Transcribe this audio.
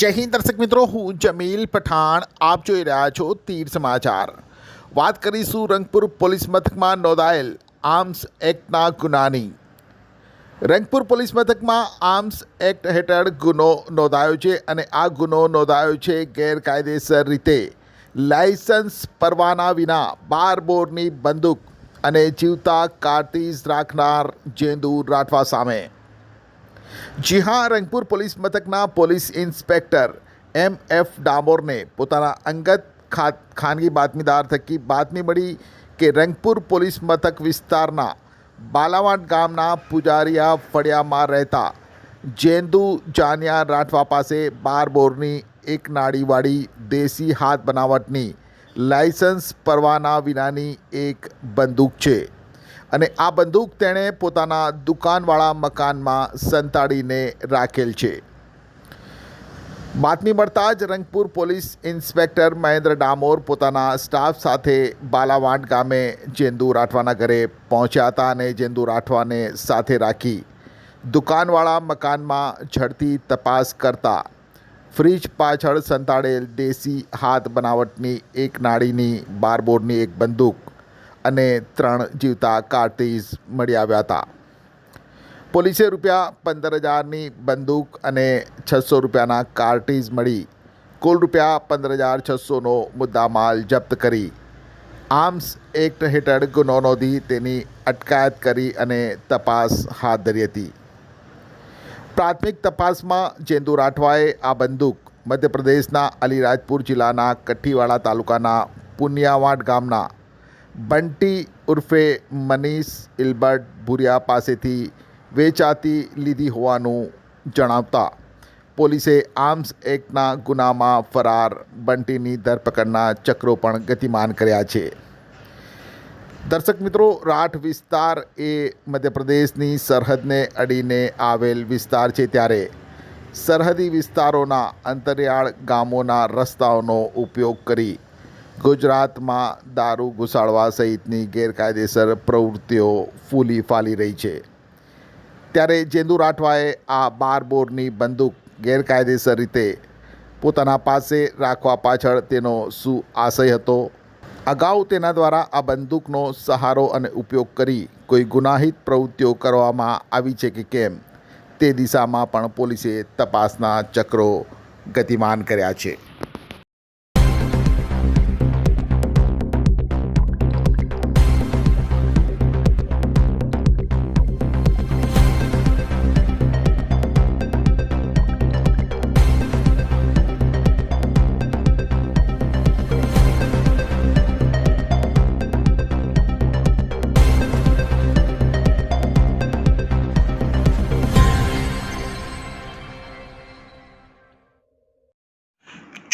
જય હિન્દ, દર્શક મિત્રો. હું જમીલ પઠાણ. આપ જોઈ રહ્યા છો તીર સમાચાર. વાત કરીશું રંગપુર પોલીસ મથકમાં નોંધાયેલ આર્મ્સ એક્ટના ગુનાની. રંગપુર પોલીસ મથકમાં આર્મ્સ એક્ટ હેઠળ ગુનો નોંધાયો છે અને આ ગુનો નોંધાયો છે ગેરકાયદેસર રીતે. લાયસન્સ પરવાના વિના બાર બોરની બંદૂક અને જીવતા કાર્તીજ રાખનાર જેંદુ રાઠવા સામે. જી હા રંગપુર પોલીસ મથકના પોલીસ ઇન્સ્પેક્ટર એમ એફ ડામોરને પોતાના અંગત ખાનગી બાતમીદાર થકી બાતમી મળી કે રંગપુર પોલીસ મથક વિસ્તારના બાલાવાડ ગામના પુજારીયા ફળિયામાં રહેતા જેંદુ જાનિયા રાઠવા પાસે બાર બોરની એક નાડીવાળી દેશી હાથ બનાવટની લાયસન્સ પરવાના વિનાની એક બંદૂક છે. અને આ બંદૂક તેણે પોતાના દુકાનવાળા મકાનમાં સંતાડીને રાખેલ છે. બાતમી મળતા જ રંગપુર પોલીસ ઇન્સ્પેક્ટર મહેન્દ્ર ડામોર પોતાના સ્ટાફ સાથે બાલાવાડ ગામે જેંદુ રાઠવાના ઘરે પહોંચ્યા હતા અને જેંદુ રાઠવાને સાથે રાખી દુકાનવાળા મકાનમાં ઝડપી તપાસ કરતા ફ્રીજ પાછળ સંતાડેલ દેશી હાથ બનાવટની એક નાળીની બારબોરની એક બંદૂક અને ત્રણ જીવતા કાર્તીજ મળી આવ્યા હતા. પોલીસે રૂપિયા પંદર હજારની બંદૂક અને છસો રૂપિયાના કાર્ટીઝ મળી. કુલ રૂપિયા પંદર હજાર છસોનો મુદ્દામાલ જપ્ત કરી. આર્મ્સ એક્ટ હેઠળ ગુનો નોંધી તેની અટકાયત કરી અને તપાસ હાથ ધરી હતી. પ્રાથમિક તપાસમાં જેંદુ રાઠવાએ આ બંદૂક મધ્યપ્રદેશના અલીરાજપુર જિલ્લાના કઠ્ઠીવાડા તાલુકાના પુનિયાવાડ ગામના બંટી ઉર્ફે મનીષ ઇલ્બર્ટ ભુરિયા પાસેથી વેચાતી લીધી હોવાનું જણાવતા પોલીસે આર્મ્સ એક્ટના ગુનામાં ફરાર બંટીની ધરપકડના ચક્રો પણ ગતિમાન કર્યા છે. દર્શક મિત્રો, રાઠ વિસ્તાર એ મધ્યપ્રદેશની સરહદને અડીને આવેલ વિસ્તાર છે ત્યારે સરહદી વિસ્તારોના અંતરિયાળ ગામોના રસ્તાઓનો ઉપયોગ કરી ગુજરાતમાં દારૂ ઘુસાડવા સહિતની ગેરકાયદેસર પ્રવૃત્તિઓ ફૂલી ફાલી રહી છે. ત્યારે જેંદુ રાઠવાએ આ બાર બોરની બંદૂક ગેરકાયદેસર રીતે પોતાના પાસે રાખવા પાછળ તેનો શું આશય હતો. અગાઉ તેના દ્વારા આ બંદૂકનો સહારો અને ઉપયોગ કરી કોઈ ગુનાહિત પ્રવૃત્તિઓ કરવામાં આવી છે કે કેમ, તે દિશામાં પણ પોલીસે તપાસના ચક્રો ગતિમાન કર્યા છે.